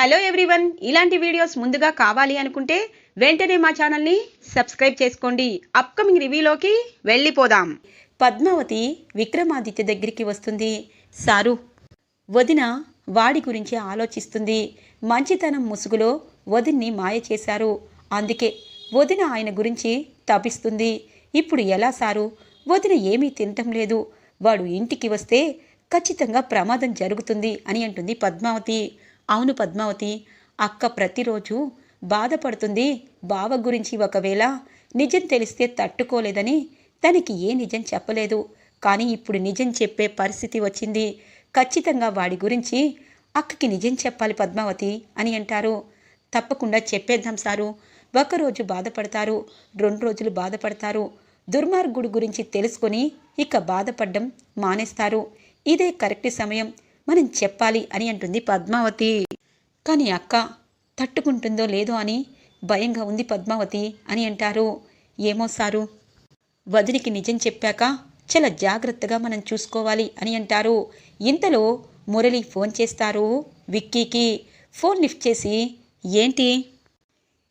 Hello everyone. ఇలాంటి videos ముందుగా కావాలి అనుకుంటే వెంటనే మా ఛానల్ని సబ్స్క్రైబ్ చేసుకోండి. అప్కమింగ్ రివ్యూలోకి వెళ్ళిపోదాం. పద్మావతి విక్రమాదిత్య దగ్గరికి వస్తుంది. సారు వదిన వాడి గురించి ఆలోచిస్తుంది. మంచితనం ముసుగులో వదిన్ని మాయ చేశారు. అందుకే వదిన ఆయన గురించి తపిస్తుంది. ఇప్పుడు ఎలా సారు? వదిన ఏమీ తినటం లేదు. వాడు ఇంటికి వస్తే ఖచ్చితంగా ప్రమాదం జరుగుతుంది అని అంటుంది పద్మావతి. అవును పద్మావతి అక్క ప్రతిరోజు బాధపడుతుంది. బావ గురించి ఒకవేళ నిజం తెలిస్తే తట్టుకోలేదని తనకి ఏ నిజం చెప్పలేదు. కానీ ఇప్పుడు నిజం చెప్పే పరిస్థితి వచ్చింది. ఖచ్చితంగా వాడి గురించి అక్కకి నిజం చెప్పాలి పద్మావతి అని అంటారు. తప్పకుండా చెప్పేద్దాం సారు. ఒకరోజు బాధపడతారు రెండు రోజులు బాధపడతారు. దుర్మార్గుడు గురించి తెలుసుకొని ఇక బాధపడడం మానేస్తారు. ఇదే కరెక్ట్ సమయం. మనం చెప్పాలి అని అంటుంది పద్మావతి. కానీ అక్క తట్టుకుంటుందో లేదో అని భయంగా ఉంది పద్మావతి అని అంటారు. ఏమో సారు. వదినికి నిజం చెప్పాక చాలా జాగ్రత్తగా మనం చూసుకోవాలి అని అంటారు. ఇంతలో మురళి ఫోన్ చేస్తారు విక్కీకి. ఫోన్ లిఫ్ట్ చేసి ఏంటి?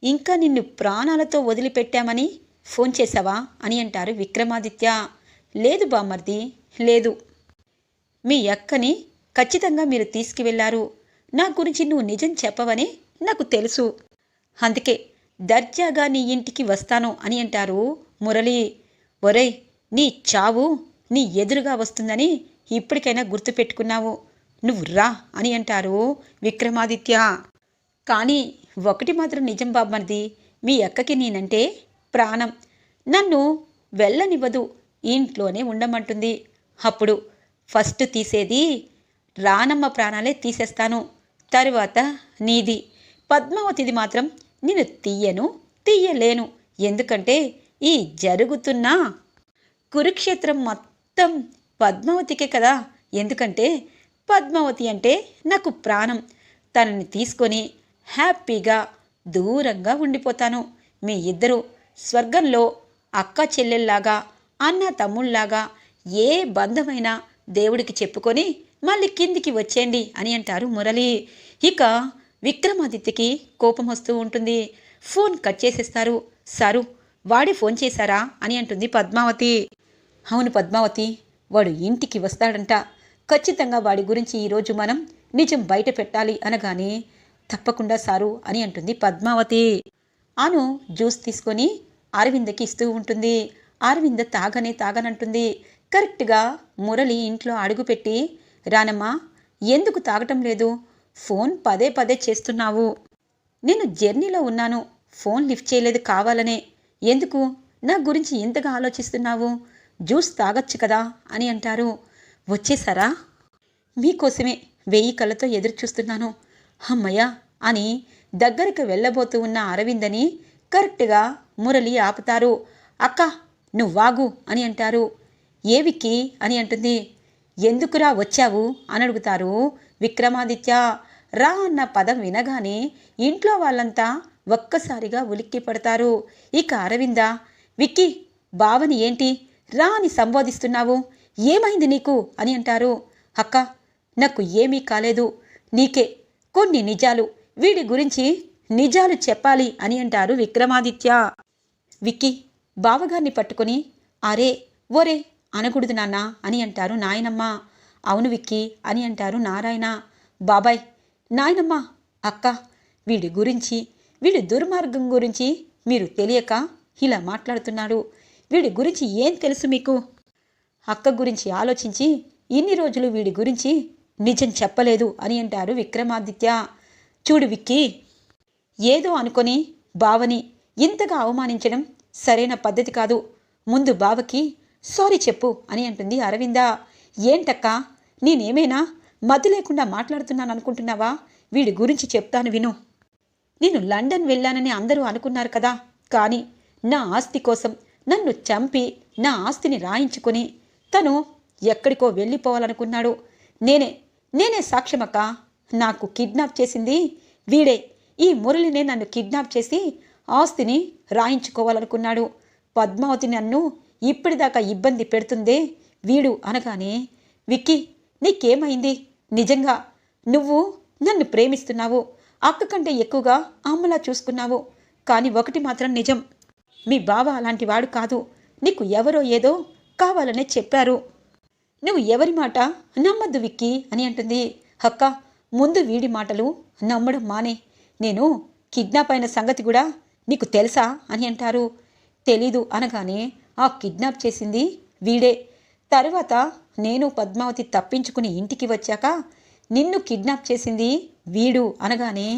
ఇంకా నిన్ను ప్రాణాలతో వదిలిపెట్టామని ఫోన్ చేశావా అని అంటారు విక్రమాదిత్య. లేదు బామ్మర్ది లేదు. మీ అక్కని ఖచ్చితంగా మీరు తీసుకువెళ్ళారు. నా గురించి నువ్వు నిజం చెప్పవని నాకు తెలుసు. అందుకే దర్జాగా నీ ఇంటికి వస్తాను అని అంటారు మురళి. ఒరేయ్ నీ చావు నీ ఎదురుగా వస్తుందని ఇప్పటికైనా గుర్తుపెట్టుకున్నావు. నువ్వు రా అని అంటారు విక్రమాదిత్య. కానీ ఒకటి మాత్రం నిజం బామ్మర్ది మీ అక్కకి నేనంటే ప్రాణం. నన్ను వెళ్ళనివ్వదు ఇంట్లోనే ఉండమంటుంది. అప్పుడు ఫస్ట్ తీసేది రానమ్మ ప్రాణాలే తీసేస్తాను. తరువాత నీది. పద్మావతిది మాత్రం నేను తీయను తీయలేను. ఎందుకంటే ఈ జరుగుతున్న కురుక్షేత్రం మొత్తం పద్మావతికే కదా. ఎందుకంటే పద్మావతి అంటే నాకు ప్రాణం. తనని తీసుకొని హ్యాపీగా దూరంగా ఉండిపోతాను. మీ ఇద్దరు స్వర్గంలో అక్క చెల్లెల్లాగా అన్న తమ్ముళ్ళాగా ఏ బంధమైనా దేవుడికి చెప్పుకొని మళ్ళీ కిందికి వచ్చేయండి అని అంటారు మురళి. ఇక విక్రమాదిత్యకి కోపం వస్తూ ఉంటుంది. ఫోన్ కట్ చేసేస్తారు. సారు వాడి ఫోన్ చేశారా అని అంటుంది పద్మావతి. అవును పద్మావతి వాడు ఇంటికి వస్తాడంట. ఖచ్చితంగా వాడి గురించి ఈరోజు మనం నిజం బయట పెట్టాలి అనగానే తప్పకుండా సారు అని అంటుంది పద్మావతి. అను జ్యూస్ తీసుకొని అరవిందకి ఇస్తూ ఉంటుంది. అరవింద తాగనే తాగనంటుంది. కరెక్ట్గా మురళి ఇంట్లో అడుగుపెట్టి రానమ్మా ఎందుకు తాగటం లేదు? ఫోన్ పదే పదే చేస్తున్నావు. నేను జర్నీలో ఉన్నాను. ఫోన్ లిఫ్ట్ చేయలేదు కావాలనే. ఎందుకు? నా గురించి ఇంతగా ఆలోచిస్తున్నావు? జ్యూస్ తాగొచ్చు కదా అని అంటారు. వచ్చేసారా? మీకోసమే వెయ్యి కళ్ళతో ఎదురు చూస్తున్నాను అమ్మయ్య అని దగ్గరకు వెళ్ళబోతూ ఉన్న అరవిందని కరెక్ట్గా మురళి ఆపుతారు. అక్క నువ్వాగు అని అంటారు. ఏవికి అని అంటుంది. ఎందుకురా వచ్చావు? అని అడుగుతారు విక్రమాదిత్య. రా అన్న పదం వినగానే ఇంట్లో వాళ్ళంతా ఒక్కసారిగా ఉలిక్కి పడతారు. ఇక అరవింద విక్కీ బావని ఏంటి? రా అని సంబోధిస్తున్నావు. ఏమైంది నీకు? అని అంటారు. అక్క నాకు ఏమీ కాలేదు. నీకే కొన్ని నిజాలు. వీడి గురించి నిజాలు చెప్పాలి అని అంటారు విక్రమాదిత్య. విక్కీ బావగారిని పట్టుకుని అరే ఓరే అనకూడదు నాన్న అని అంటారు నాయనమ్మ. అవును విక్కి అని అంటారు నారాయణ. బాబాయ్ నాయనమ్మ అక్క వీడి గురించి వీడి దుర్మార్గం గురించి మీరు తెలియక ఇలా మాట్లాడుతున్నాడు వీడి గురించి ఏం తెలుసు మీకు? అక్క గురించి ఆలోచించి ఇన్ని రోజులు వీడి గురించి నిజం చెప్పలేదు అని అంటారు విక్రమాదిత్య. చూడు విక్కీ ఏదో అనుకొని బావని ఇంతగా అవమానించడం సరైన పద్ధతి కాదు. ముందు బావకి సారీ చెప్పు అని అంటుంది అరవింద. ఏంటక్క? నేనేమైనా మతి లేకుండా మాట్లాడుతున్నాను అనుకుంటున్నావా? వీడి గురించి చెప్తాను విను. నేను లండన్ వెళ్ళానని అందరూ అనుకున్నారు కదా. కానీ నా ఆస్తి కోసం నన్ను చంపి నా ఆస్తిని రాయించుకొని తను ఎక్కడికో వెళ్ళిపోవాలనుకున్నాడు. నేనే నేనే సాక్ష్యమక్క. నాకు కిడ్నాప్ చేసింది వీడే. ఈ మురళినే నన్ను కిడ్నాప్ చేసి ఆస్తిని రాయించుకోవాలనుకున్నాడు. పద్మావతి నన్ను ఇప్పటిదాకా ఇబ్బంది పెడుతుందే? వీడు అనగానే విక్కీ నీకేమైంది? నిజంగా? నువ్వు నన్ను ప్రేమిస్తున్నావు. అక్క కంటే ఎక్కువగా అమ్మలా చూసుకున్నావు. కానీ ఒకటి మాత్రం నిజం. మీ బావ అలాంటి వాడు కాదు. నీకు ఎవరో ఏదో కావాలనే చెప్పారు. నువ్వు ఎవరి మాట నమ్మద్దు విక్కీ అని అంటుంది. అక్క ముందు వీడి మాటలు నమ్మడం మానే. నేను కిడ్నాప్ అయిన సంగతి కూడా నీకు తెలుసా? అని అంటారు. తెలీదు అనగానే ఆ కిడ్నాప్ చేసింది వీడే. తరువాత నేను పద్మావతి తప్పించుకుని ఇంటికి వచ్చాక నిన్ను కిడ్నాప్ చేసింది వీడు అనగానే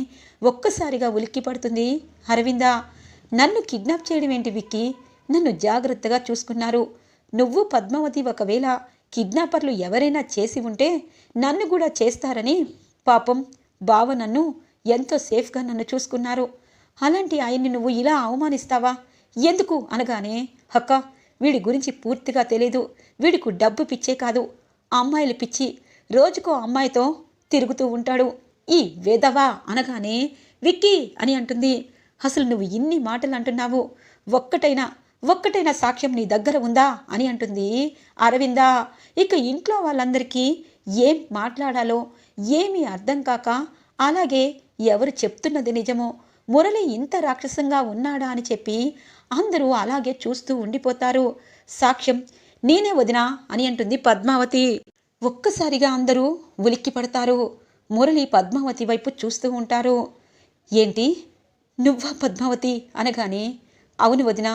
ఒక్కసారిగా ఉలిక్కి పడుతుంది. అరవింద నన్ను కిడ్నాప్ చేయడం ఏంటి విక్కీ? నన్ను జాగ్రత్తగా చూసుకున్నారు. నువ్వు పద్మావతి ఒకవేళ కిడ్నాపర్లు ఎవరైనా చేసి ఉంటే నన్ను కూడా చేస్తారని పాపం బావ నన్ను ఎంతో సేఫ్గా నన్ను చూసుకున్నారు. అలాంటి ఆయన్ని నువ్వు ఇలా అవమానిస్తావా? ఎందుకు అనగానే అక్క వీడి గురించి పూర్తిగా తెలీదు. వీడికు డబ్బు పిచ్చే కాదు. అమ్మాయిలు పిచ్చి. రోజుకో అమ్మాయితో తిరుగుతూ ఉంటాడు. ఈ వెధవా అనగానే విక్కీ అని అంటుంది. అసలు నువ్వు ఇన్ని మాటలు అంటున్నావు. ఒక్కటైనా ఒక్కటైనా సాక్ష్యం నీ దగ్గర ఉందా అని అంటుంది అరవిందా. ఇక ఇంట్లో వాళ్ళందరికీ ఏం మాట్లాడాలో ఏమీ అర్థం కాక అలాగే ఎవరు చెప్తున్నది నిజమో మురళి ఇంత రాక్షసంగా ఉన్నాడా అని చెప్పి అందరూ అలాగే చూస్తూ ఉండిపోతారు. సాక్ష్యం నేనే వదినా అని అంటుంది పద్మావతి. ఒక్కసారిగా అందరూ ఉలిక్కి పడతారు. మురళి పద్మావతి వైపు చూస్తూ ఉంటారు. ఏంటి? నువ్వా పద్మావతి? అనగానే అవును వదినా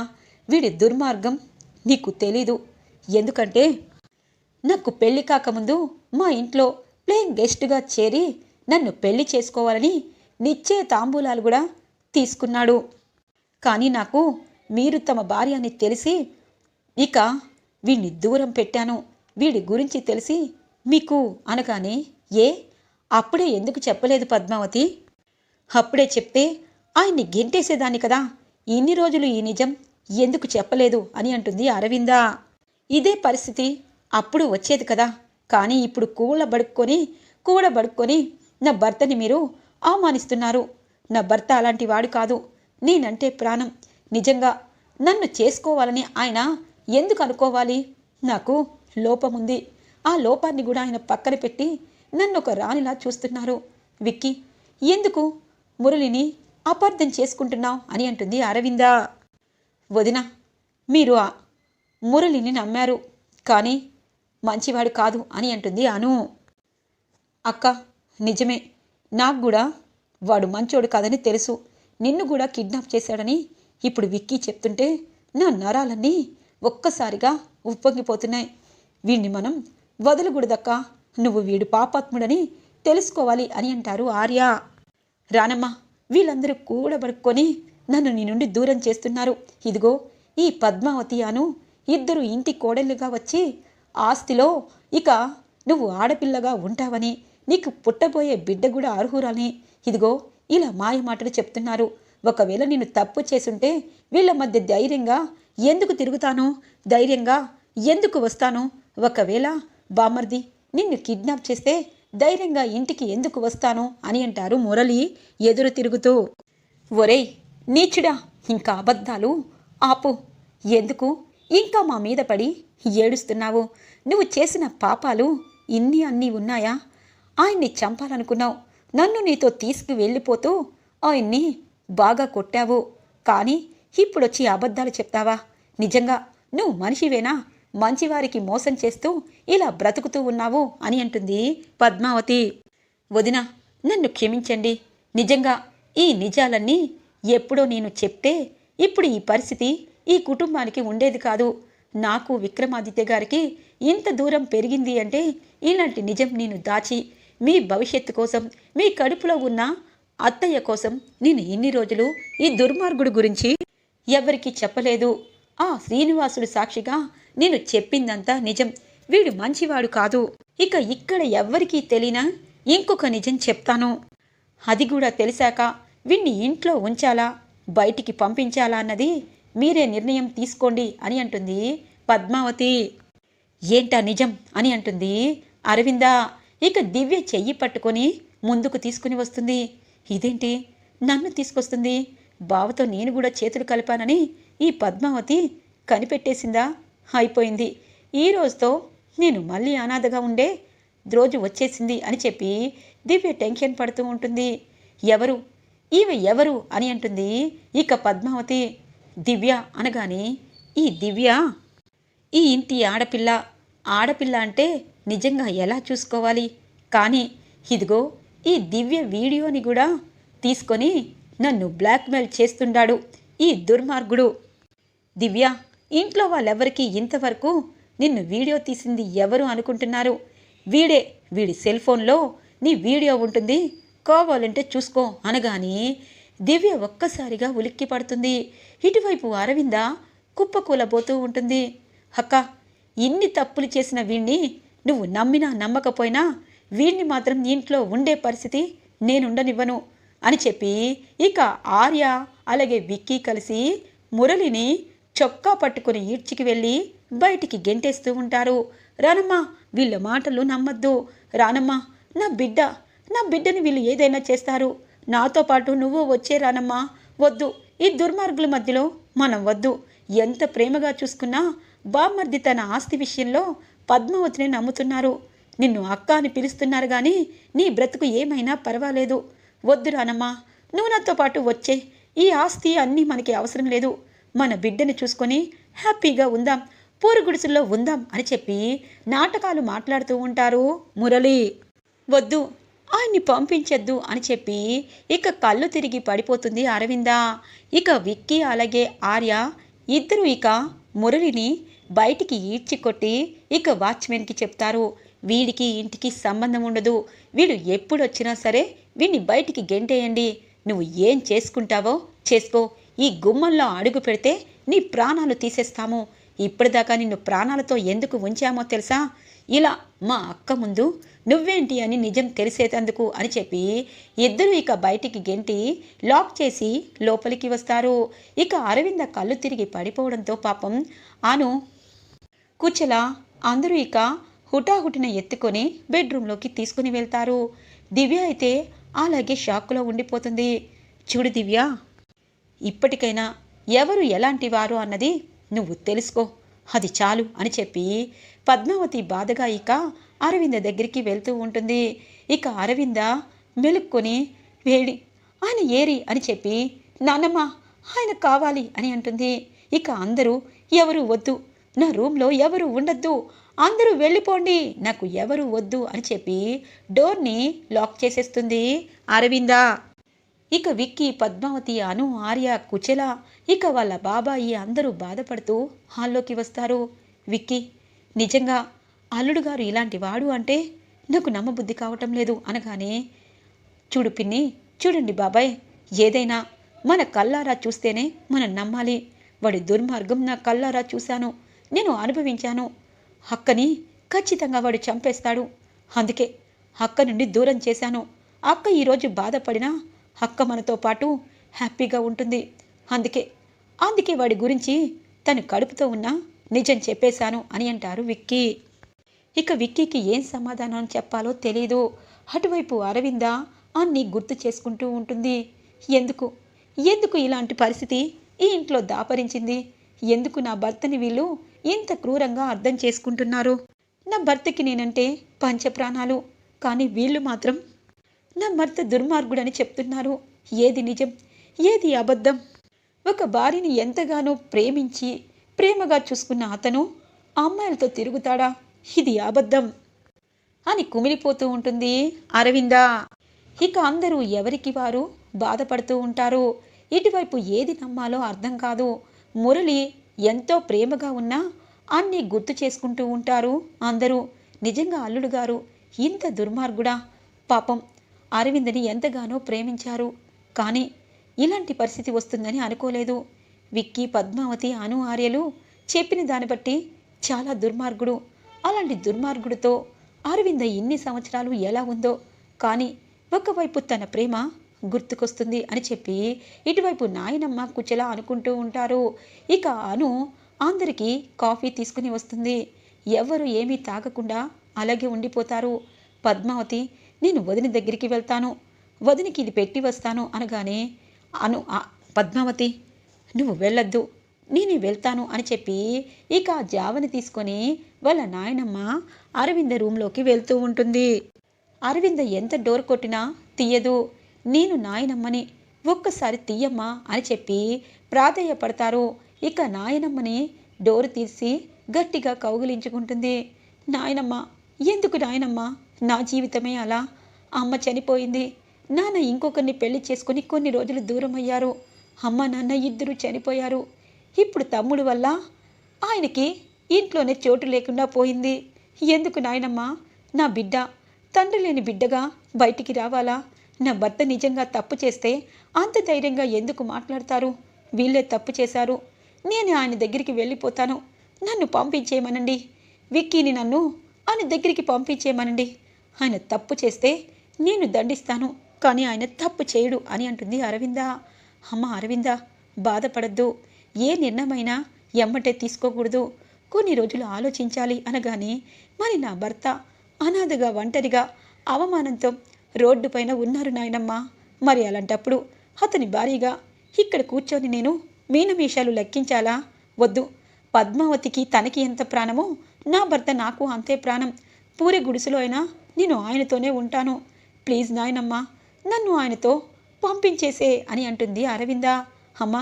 వీడి దుర్మార్గం నీకు తెలీదు. ఎందుకంటే నాకు పెళ్ళి కాకముందు మా ఇంట్లో ప్లేయింగ్ గెస్ట్గా చేరి నన్ను పెళ్ళి చేసుకోవాలని నిచ్చే తాంబూలాలు కూడా తీసుకున్నాడు. కానీ నాకు మీరు తమ భార్య అని తెలిసి ఇక వీడిని దూరం పెట్టాను. వీడి గురించి తెలిసి మీకు అనగానే ఏ? అప్పుడే ఎందుకు చెప్పలేదు పద్మావతి? అప్పుడే చెప్తే ఆయన్ని గెంటేసేదాన్ని కదా. ఇన్ని రోజులు ఈ నిజం ఎందుకు చెప్పలేదు అని అంటుంది అరవింద. ఇదే పరిస్థితి అప్పుడు వచ్చేది కదా. కానీ ఇప్పుడు కూడబడుక్కొని కూడబడుక్కొని నా భర్తని మీరు అవమానిస్తున్నారు. నా భర్త అలాంటి వాడు కాదు. నేనంటే ప్రాణం. నిజంగా నన్ను చేసుకోవాలని ఆయన ఎందుకు అనుకోవాలి? నాకు లోపముంది. ఆ లోపాన్ని కూడా ఆయన పక్కన పెట్టి నన్ను ఒక రాణిలా చూస్తున్నారు. విక్కీ ఎందుకు మురళిని అపార్థం చేసుకుంటున్నావు అని అంటుంది అరవింద. వదిన మీరు ఆ మురళిని నమ్మారు. కానీ మంచివాడు కాదు అని అంటుంది అను. అక్క నిజమే. నాకు కూడా వాడు మంచోడు కాదని తెలుసు. నిన్ను కూడా కిడ్నాప్ చేశాడని ఇప్పుడు విక్కీ చెప్తుంటే నా నరాలన్నీ ఒక్కసారిగా ఉప్పొంగిపోతున్నాయి. వీడిని మనం వదలకూడదక్క. నువ్వు వీడు పాపాత్ముడని తెలుసుకోవాలి అని అంటారు ఆర్య. రానమ్మా వీళ్ళందరూ కూడబడుక్కొని నన్ను నీ నుండి దూరం చేస్తున్నారు. ఇదిగో ఈ పద్మావతి అను ఇద్దరు ఇంటి కోడళ్ళుగా వచ్చి ఆస్తిలో ఇక నువ్వు ఆడపిల్లగా ఉంటావని నీకు పుట్టబోయే బిడ్డ కూడా అర్హురని ఇదిగో ఇలా మాయ మాటలు చెప్తున్నారు. ఒకవేళ నేను తప్పు చేసుంటే వీళ్ళ మధ్య ధైర్యంగా ఎందుకు తిరుగుతాను? ధైర్యంగా ఎందుకు వస్తాను? ఒకవేళ బామర్ది నిన్ను కిడ్నాప్ చేస్తే ధైర్యంగా ఇంటికి ఎందుకు వస్తాను అని అంటారు మురళి ఎదురు తిరుగుతూ. ఒరేయ్ నీచుడా ఇంకా అబద్ధాలు? ఆపు. ఎందుకు? ఇంకా మా మీద పడి ఏడుస్తున్నావు? నువ్వు చేసిన పాపాలు ఇన్ని అన్నీ ఉన్నాయా? ఆయన్ని చంపాలనుకున్నావు. నన్ను నీతో తీసుకు వెళ్ళిపోతూ ఆయన్ని బాగా కొట్టావు. కానీ ఇప్పుడొచ్చి అబద్ధాలు చెప్తావా? నిజంగా నువ్వు మనిషివేనా? మంచివారికి మోసం చేస్తూ ఇలా బ్రతుకుతూ ఉన్నావు అని అంటుంది పద్మావతి. వదిన నన్ను క్షమించండి. నిజంగా ఈ నిజాలన్నీ ఎప్పుడో నేను చెప్తే ఇప్పుడు ఈ పరిస్థితి ఈ కుటుంబానికి ఉండేది కాదు. నాకు విక్రమాదిత్య గారికి ఇంత దూరం పెరిగింది అంటే ఇలాంటి నిజం నేను దాచి మీ భవిష్యత్తు కోసం మీ కడుపులో ఉన్న అత్తయ్య కోసం నేను ఇన్ని రోజులు ఈ దుర్మార్గుడు గురించి ఎవరికీ చెప్పలేదు. ఆ శ్రీనివాసుడు సాక్షిగా నేను చెప్పిందంతా నిజం. వీడు మంచివాడు కాదు. ఇక ఇక్కడ ఎవ్వరికీ తెలియనా? ఇంకొక నిజం చెప్తాను. అది కూడా తెలిసాక వీణ్ణి ఇంట్లో ఉంచాలా? బయటికి పంపించాలా అన్నది మీరే నిర్ణయం తీసుకోండి అని అంటుంది పద్మావతి. ఏంటా నిజం అని అంటుంది అరవింద. ఇక దివ్య చెయ్యి పట్టుకొని ముందుకు తీసుకుని వస్తుంది. ఇదేంటి? నన్ను తీసుకొస్తుంది? బావతో నేను కూడా చేతులు కలిపానని ఈ పద్మావతి కనిపెట్టేసిందా? అయిపోయింది. ఈ రోజుతో నేను మళ్ళీ అనాథగా ఉండే రోజు వచ్చేసింది అని చెప్పి దివ్య టెన్షన్ పడుతూ ఉంటుంది. ఎవరు? ఈమె ఎవరు అని అంటుంది ఇక పద్మావతి. దివ్య అనగానే ఈ దివ్య ఈ ఇంటి ఆడపిల్ల. ఆడపిల్ల అంటే నిజంగా ఎలా చూసుకోవాలి? కానీ ఇదిగో ఈ దివ్య వీడియోని కూడా తీసుకొని నన్ను బ్లాక్మెయిల్ చేస్తుండాడు ఈ దుర్మార్గుడు. దివ్య ఇంట్లో వాళ్ళెవరికి ఇంతవరకు నిన్ను వీడియో తీసింది ఎవరు అనుకుంటున్నారు? వీడే వీడి సెల్ ఫోన్లో నీ వీడియో ఉంటుంది కావాలంటే చూసుకో అనగానే దివ్య ఒక్కసారిగా ఉలిక్కి పడుతుంది. ఇటువైపు అరవింద కుప్పకూలబోతూ ఉంటుంది. అక్క ఇన్ని తప్పులు చేసిన వీణ్ణి నువ్వు నమ్మినా నమ్మకపోయినా వీణ్ణి మాత్రం ఇంట్లో ఉండే పరిస్థితి నేనుండనివ్వను అని చెప్పి ఇక ఆర్య అలాగే విక్కీ కలిసి మురళిని చొక్కా పట్టుకుని ఈడ్చికి వెళ్ళి బయటికి గెంటేస్తూ ఉంటారు. రానమ్మా వీళ్ళ మాటలు నమ్మద్దు. రానమ్మా నా బిడ్డ నా బిడ్డని వీళ్ళు ఏదైనా చేస్తారు. నాతో పాటు నువ్వు వచ్చే రానమ్మా వద్దు. ఈ దుర్మార్గుల మధ్యలో మనం వద్దు. ఎంత ప్రేమగా చూసుకున్నా బామ్మర్ది తన ఆస్తి విషయంలో పద్మావతిని నమ్ముతున్నారు. నిన్ను అక్క అని పిలుస్తున్నారు కానీ నీ బ్రతుకు ఏమైనా పర్వాలేదు. వద్దు రానమ్మా నువ్వు నాతో పాటు వచ్చే. ఈ ఆస్తి అన్నీ మనకి అవసరం లేదు. మన బిడ్డని చూసుకొని హ్యాపీగా ఉందాం పూరు గుడిసెల్లో ఉందాం అని చెప్పి నాటకాలు మాట్లాడుతూ ఉంటారు మురళి. వద్దు ఆయన్ని పంపించద్దు అని చెప్పి ఇక కళ్ళు తిరిగి పడిపోతుంది అరవింద. ఇక విక్కీ అలాగే ఆర్య ఇద్దరు ఇక మురళిని బయటికి ఈడ్చి కొట్టి ఇక వాచ్మెన్కి చెప్తారు వీడికి ఇంటికి సంబంధం ఉండదు. వీడు ఎప్పుడు వచ్చినా సరే వీడిని బయటికి గెంటేయండి. నువ్వు ఏం చేసుకుంటావో చేసుకో. ఈ గుమ్మంలో అడుగు పెడితే నీ ప్రాణాలు తీసేస్తాము. ఇప్పటిదాకా నిన్ను ప్రాణాలతో ఎందుకు ఉంచామో తెలుసా? ఇలా మా అక్క ముందు నువ్వేంటి అని నిజం తెలిసేటందుకు అని చెప్పి ఇద్దరు ఇక బయటికి గెంటి లాక్ చేసి లోపలికి వస్తారు. ఇక అరవింద కళ్ళు తిరిగి పడిపోవడంతో పాపం ఆను కూచలా అందరూ ఇక హుటాహుటిన ఎత్తుకొని బెడ్రూమ్లోకి తీసుకుని వెళ్తారు. దివ్య అయితే అలాగే షాక్లో ఉండిపోతుంది. చూడు దివ్య ఇప్పటికైనా ఎవరు ఎలాంటి వారు అన్నది నువ్వు తెలుసుకో. అది చాలు అని చెప్పి పద్మావతి బాధగా ఇక అరవింద దగ్గరికి వెళ్తూ ఉంటుంది. ఇక అరవింద మెలుక్కొని వేడి ఆయన ఏరి అని చెప్పి నాన్నమ్మ ఆయన కావాలి అని అంటుంది. ఇక అందరూ ఎవరు వద్దు నా రూమ్లో ఎవరు ఉండద్దు. అందరూ వెళ్ళిపోండి. నాకు ఎవరు వద్దు అని చెప్పి డోర్ని లాక్ చేసేస్తుంది అరవింద. ఇక విక్కీ పద్మావతి అను ఆర్య కుచెల ఇక వాళ్ళ బాబాయి అందరూ బాధపడుతూ హాల్లోకి వస్తారు. విక్కీ నిజంగా అల్లుడు గారు ఇలాంటి వాడు అంటే నాకు నమ్మబుద్ధి కావటం లేదు అనగానే చూడు పిన్ని చూడండి బాబాయ్ ఏదైనా మన కల్లారా చూస్తేనే మనం నమ్మాలి. వాడి దుర్మార్గం నా కల్లారా చూశాను. నేను అనుభవించాను. అక్కని ఖచ్చితంగా వాడు చంపేస్తాడు. అందుకే అక్క నుండి దూరం చేశాను. అక్క ఈరోజు బాధపడినా అక్క మనతో పాటు హ్యాపీగా ఉంటుంది. అందుకే అందుకే వాడి గురించి తను కడుపుతో ఉన్నా నిజం చెప్పేశాను అని అంటారు విక్కీ. ఇక విక్కీకి ఏం సమాధానం చెప్పాలో తెలియదు అటువైపు అరవింద అన్ని గుర్తు చేసుకుంటూ ఉంటుంది. ఎందుకు? ఎందుకు ఇలాంటి పరిస్థితి ఈ ఇంట్లో దాపరించింది? ఎందుకు నా భర్తని వీళ్ళు ఇంత క్రూరంగా అర్థం చేసుకుంటున్నారు? నా భర్తకి నేనంటే పంచప్రాణాలు. కానీ వీళ్ళు మాత్రం నా భర్త దుర్మార్గుడని చెప్తున్నారు. ఏది నిజం? ఏది అబద్ధం? ఒక భార్యని ఎంతగానో ప్రేమించి ప్రేమగా చూసుకున్న అతను అమ్మాయిలతో తిరుగుతాడా? ఇది అబద్ధం. అని కుమిలిపోతూ ఉంటుంది అరవిందా. ఇక అందరూ ఎవరికి వారు బాధపడుతూ ఉంటారు? ఇటువైపు ఏది నమ్మాలో అర్థం కాదు. మురళి ఎంతో ప్రేమగా ఉన్నా అన్నీ గుర్తు చేసుకుంటూ ఉంటారు అందరూ. నిజంగా అల్లుడు గారు ఇంత దుర్మార్గుడా? పాపం అరవిందని ఎంతగానో ప్రేమించారు. కానీ ఇలాంటి పరిస్థితి వస్తుందని అనుకోలేదు. విక్కీ పద్మావతి అను ఆర్యలు చెప్పిన దాన్ని బట్టి చాలా దుర్మార్గుడు. అలాంటి దుర్మార్గుడితో అరవింద ఇన్ని సంవత్సరాలు ఎలా ఉందో? కానీ ఒకవైపు తన ప్రేమ గుర్తుకొస్తుంది అని చెప్పి ఇటువైపు నాయనమ్మ కుచెల అనుకుంటూ ఉంటారు. ఇక అను అందరికీ కాఫీ తీసుకుని వస్తుంది. ఎవరు ఏమీ తాగకుండా అలాగే ఉండిపోతారు. పద్మావతి నేను వదిన దగ్గరికి వెళ్తాను. వదినికి ఇది పెట్టి వస్తాను అనగానే అను పద్మావతి నువ్వు వెళ్ళొద్దు. నేను వెళ్తాను అని చెప్పి ఇక జావని తీసుకొని వాళ్ళ నాయనమ్మ అరవింద రూమ్లోకి వెళ్తూ ఉంటుంది. అరవింద ఎంత డోర్ కొట్టినా తీయదు. నేను నాయనమ్మని ఒక్కసారి తీయమ్మా అని చెప్పి ప్రాధేయపడతారు. ఇక నాయనమ్మని డోరు తీసి గట్టిగా కౌగిలించుకుంటుంది. నాయనమ్మ ఎందుకు నాయనమ్మ? నా జీవితమే అలా. అమ్మ చనిపోయింది. నాన్న ఇంకొకరిని పెళ్ళి చేసుకుని కొన్ని రోజులు దూరం అయ్యారు అమ్మ నాన్న ఇద్దరు చనిపోయారు. ఇప్పుడు తమ్ముడు వల్ల ఆయనకి ఇంట్లోనే చోటు లేకుండా పోయింది. ఎందుకు నాయనమ్మ? నా బిడ్డ తండ్రి లేని బిడ్డగా బయటికి రావాలా? నా భర్త నిజంగా తప్పు చేస్తే అంత ధైర్యంగా ఎందుకు మాట్లాడతారు? వీళ్ళే తప్పు చేశారు. నేను ఆయన దగ్గరికి వెళ్ళిపోతాను. నన్ను పంపించేయమనండి. విక్కీని నన్ను ఆయన దగ్గరికి పంపించేయమనండి. ఆయన తప్పు చేస్తే నేను దండిస్తాను. కానీ ఆయన తప్పు చేయడు అని అంటుంది అరవిందా. అమ్మ అరవిందా బాధపడద్దు. ఏ నిర్ణయమైనా ఎమ్మటే తీసుకోకూడదు. కొన్ని రోజులు ఆలోచించాలి అనగానే మరి నా భర్త అనాథగా ఒంటరిగా అవమానంతో రోడ్డు పైన ఉన్నారు నాయనమ్మ. మరి అలాంటప్పుడు అతని భార్యగా ఇక్కడ కూర్చొని నేను మీనమేషాలు లెక్కించాలా? వద్దు. పద్మావతికి తనకి ఎంత ప్రాణమో నా భర్త నాకు అంతే ప్రాణం. పూరి గుడిసెలో అయినా నేను ఆయనతోనే ఉంటాను. ప్లీజ్ నాయనమ్మ నన్ను ఆయనతో పంపించేసే అని అంటుంది అరవింద. అమ్మ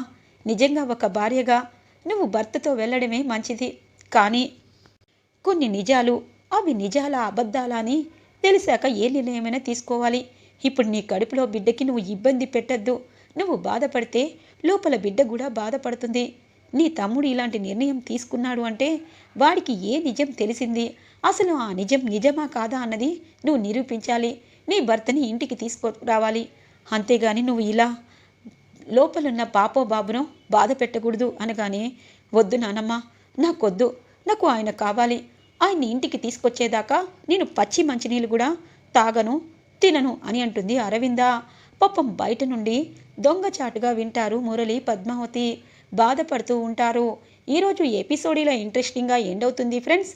నిజంగా ఒక భార్యగా నువ్వు భర్తతో వెళ్ళడమే మంచిది. కానీ కొన్ని నిజాలు అవి నిజాల అబద్ధాలా అని తెలిసాక ఏ నిర్ణయమైనా తీసుకోవాలి. ఇప్పుడు నీ కడుపులో బిడ్డకి నువ్వు ఇబ్బంది పెట్టద్దు. నువ్వు బాధపడితే లోపల బిడ్డ కూడా బాధపడుతుంది. నీ తమ్ముడు ఇలాంటి నిర్ణయం తీసుకున్నాడు అంటే వాడికి ఏ నిజం తెలిసింది? అసలు ఆ నిజం నిజమా కాదా అన్నది నువ్వు నిరూపించాలి. నీ భర్తని ఇంటికి తీసుకురావాలి. అంతేగాని నువ్వు ఇలా లోపలున్న పాపో బాబును బాధ పెట్టకూడదు అనగానే వద్దు నానమ్మ నాకొద్దు. నాకు ఆయన కావాలి. ఆయన్ని ఇంటికి తీసుకొచ్చేదాకా నేను పచ్చి మంచినీళ్ళు కూడా తాగను తినను అని అంటుంది అరవింద. పాపం బయట నుండి దొంగచాటుగా వింటారు మురళి పద్మావతి. బాధపడుతూ ఉంటారు. ఈరోజు ఎపిసోడ్ ఇలా ఇంట్రెస్టింగ్గా ఎండ్ అవుతుంది ఫ్రెండ్స్.